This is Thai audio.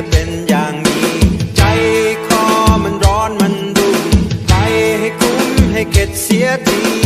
จะเป็นอย่างนี้ ใจคอมันร้อนมันรุนไปให้คุ้มให้เข็ดเสียที